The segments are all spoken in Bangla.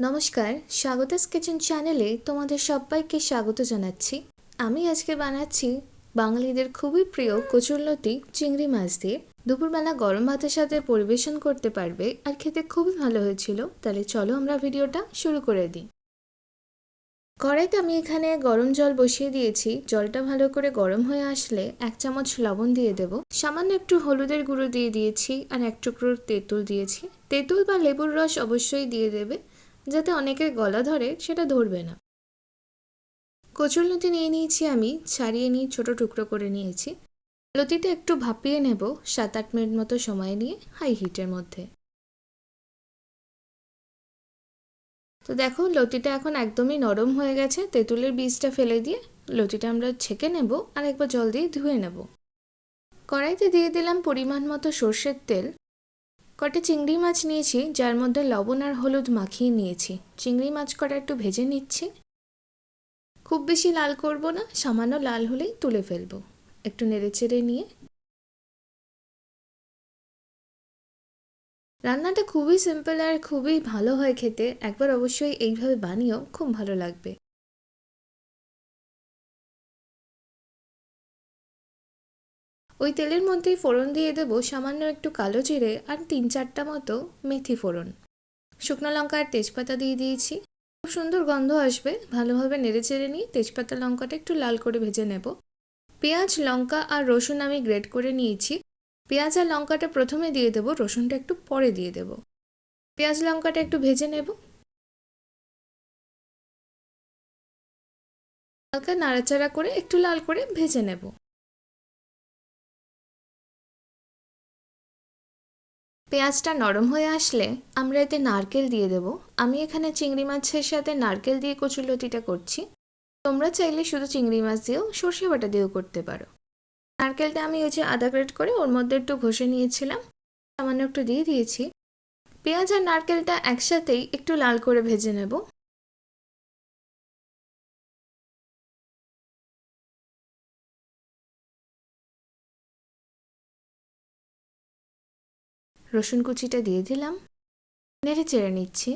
নমস্কার স্বাগতাস কিচেন চ্যানেলে তোমাদের সবাইকে স্বাগত জানাচ্ছি। আমি আজকে বানাচ্ছি বাঙালিদের খুবই প্রিয় কচুরলতি চিংড়ি মাছ দিয়ে। দুপুরবেলা গরম ভাতের সাথে পরিবেশন করতে পারবে আর খেতে খুবই ভালো হয়েছিল। তাহলে চলো আমরা ভিডিওটা শুরু করে দিই। কড়াইতে আমি এখানে গরম জল বসিয়ে দিয়েছি। জলটা ভালো করে গরম হয়ে আসলে এক চামচ লবণ দিয়ে দেব। সামান্য একটু হলুদের গুঁড়ো দিয়ে দিয়েছি আর এক টুকরো তেঁতুল দিয়েছি। তেঁতুল বা লেবুর রস অবশ্যই দিয়ে দেবে। যাতে অনেকের গলা ধরে সেটা ধরবে না। কচুর লতি নিয়ে নিয়েছি আমি, ছাড়িয়ে নিয়ে ছোট টুকরো করে নিয়েছি। লতিটা একটু ভাপিয়ে নেব সাত আট মিনিট মতো সময় নিয়ে হাই হিটের মধ্যে। তো দেখো, লতিটা এখন একদমই নরম হয়ে গেছে। তেঁতুলের বীজটা ফেলে দিয়ে লতিটা আমরা ছেঁকে নেব আর একবার জল দিয়ে ধুয়ে নেব। কড়াইতে দিয়ে দিলাম পরিমাণ মতো সর্ষের তেল। কটা চিংড়ি মাছ নিয়েছি, যার মধ্যে লবণ আর হলুদ মাখিয়ে নিয়েছি। চিংড়ি মাছ কটা একটু ভেজে নিচ্ছি। খুব বেশি লাল করব না, সামান্য লাল হলেই তুলে ফেলব। একটু নেড়েচেড়ে নিয়ে। রান্নাটা খুবই সিম্পল আর খুবই ভালো হয় খেতে। একবার অবশ্যই এইভাবে বানিয়েও খুব ভালো লাগবে। ওই তেলের মধ্যেই ফোড়ন দিয়ে দেবো সামান্য একটু কালো জিরে আর তিন চারটা মতো মেথি ফোড়ন। শুকনো লঙ্কা আর তেজপাতা দিয়ে দিয়েছি। খুব সুন্দর গন্ধ আসবে। ভালোভাবে নেড়ে চেড়ে নিয়ে তেজপাতা লঙ্কাটা একটু লাল করে ভেজে নেব। পেঁয়াজ, লঙ্কা আর রসুন আমি গ্রেড করে নিয়েছি। পেঁয়াজ আর লঙ্কাটা প্রথমে দিয়ে দেবো, রসুনটা একটু পরে দিয়ে দেবো। পেঁয়াজ, লঙ্কাটা একটু ভেজে নেব। হালকা নাড়াচাড়া করে একটু লাল করে ভেজে নেব। পেঁয়াজটা নরম হয়ে আসলে আমরা এতে নারকেল দিয়ে দেব। আমি এখানে চিংড়ি মাছের সাথে নারকেল দিয়ে কচুলতিটা করছি। তোমরা চাইলে শুধু চিংড়ি মাছ দিয়েও সর্ষে বাটা দিয়েও করতে পারো। নারকেলটা আমি ওই যে আধা গ্রেড করে ওর মধ্যে একটু ঘষে নিয়েছিলাম। সামান্য একটু দিয়ে দিয়েছি। পেঁয়াজ আর নারকেলটা একসাথেই একটু লাল করে ভেজে নেব। রসুন কুচিটা দিয়ে দিলাম। নেড়ে চেড়ে নিচ্ছি।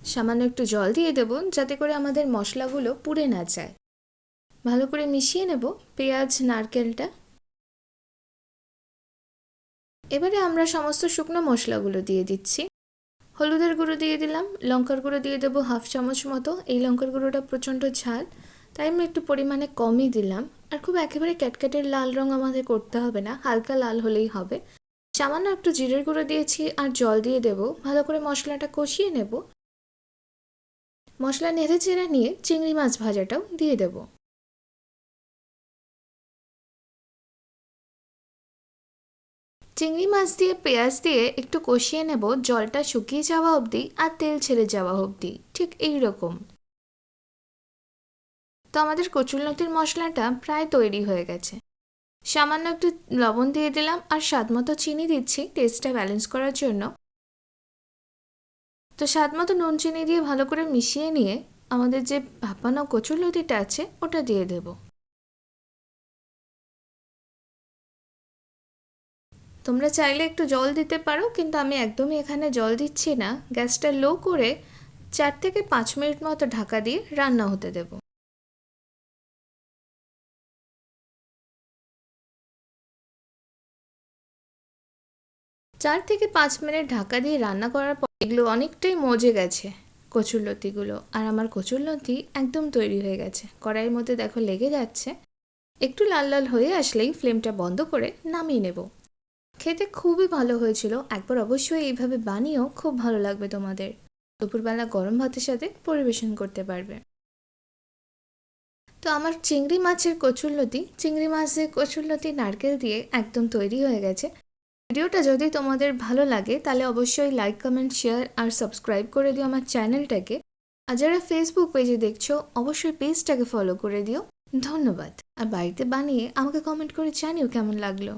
সামান্য একটু জল দিয়ে দেব যাতে করে আমাদের মশলাগুলো পুড়ে না যায়। ভালো করে মিশিয়ে নেব পেঁয়াজ, নারকেলটা। এবারে আমরা সমস্ত শুকনো মশলাগুলো দিয়ে দিচ্ছি। হলুদের গুঁড়ো দিয়ে দিলাম, লঙ্কার গুঁড়ো দিয়ে দেবো হাফ চামচ মতো। এই লঙ্কার গুঁড়োটা প্রচণ্ড ঝাল, তাই আমি একটু পরিমাণে কমই দিলাম। আর খুব একেবারে ক্যাটক্যাটের লাল রঙ আমাদের করতে হবে না, হালকা লাল হলেই হবে। সামান্য একটু জিরের গুঁড়ো দিয়েছি আর জল দিয়ে দেব। ভালো করে মশলাটা কষিয়ে নেব। মশলা নেড়ে চেড়ে নিয়ে চিংড়ি মাছ ভাজাটাও দিয়ে দেব। চিংড়ি মাছ দিয়ে পেঁয়াজ দিয়ে একটু কষিয়ে নেব, জলটা শুকিয়ে যাওয়া অবধি আর তেল ছেড়ে যাওয়া অবধি। ঠিক এই রকম। তো আমাদের কচুরলতির মশলাটা প্রায় তৈরি হয়ে গেছে। সামান্য একটু লবণ দিয়ে দিলাম আর স্বাদ মতো চিনি দিচ্ছি টেস্টটা ব্যালেন্স করার জন্য। তো স্বাদ মতো নুন চিনি দিয়ে ভালো করে মিশিয়ে নিয়ে আমাদের যে ভাপানো কচুরলতিটা আছে, ওটা দিয়ে দেব। তোমরা চাইলে একটু জল দিতে পারো, কিন্তু আমি একদমই এখানে জল দিচ্ছি না। গ্যাসটা লো করে চার থেকে পাঁচ মিনিট মতো ঢাকা দিয়ে রান্না হতে দেব। চার থেকে পাঁচ মিনিট ঢাকা দিয়ে রান্না করার পর এগুলো অনেকটাই মজে গেছে কচুরলতিগুলো আর আমার কচুরলতি একদম তৈরি হয়ে গেছে। কড়াইয়ের মধ্যে দেখো লেগে যাচ্ছে। একটু লাল লাল হয়ে আসলেই ফ্লেমটা বন্ধ করে নামিয়ে নেব। খেতে খুবই ভালো হয়েছিল। একবার অবশ্যই এইভাবে বানিয়েও খুব ভালো লাগবে তোমাদের। দুপুরবেলা গরম ভাতের সাথে পরিবেশন করতে পারবে। তো আমার চিংড়ি মাছের কচুরলতি, চিংড়ি মাছের কচুরলতি নারকেল দিয়ে একদম তৈরি হয়ে গেছে। ভিডিওটা যদি তোমাদের ভালো লাগে, তাহলে অবশ্যই লাইক কমেন্ট শেয়ার আর সাবস্ক্রাইব করে দিও আমার চ্যানেলটাকে আর যারা ফেসবুক পেজে দেখছ, অবশ্যই পেজটাকে ফলো করে দিও। ধন্যবাদ। আর বাড়িতে বানিয়ে আমাকে কমেন্ট করে জানিও কেমন লাগল।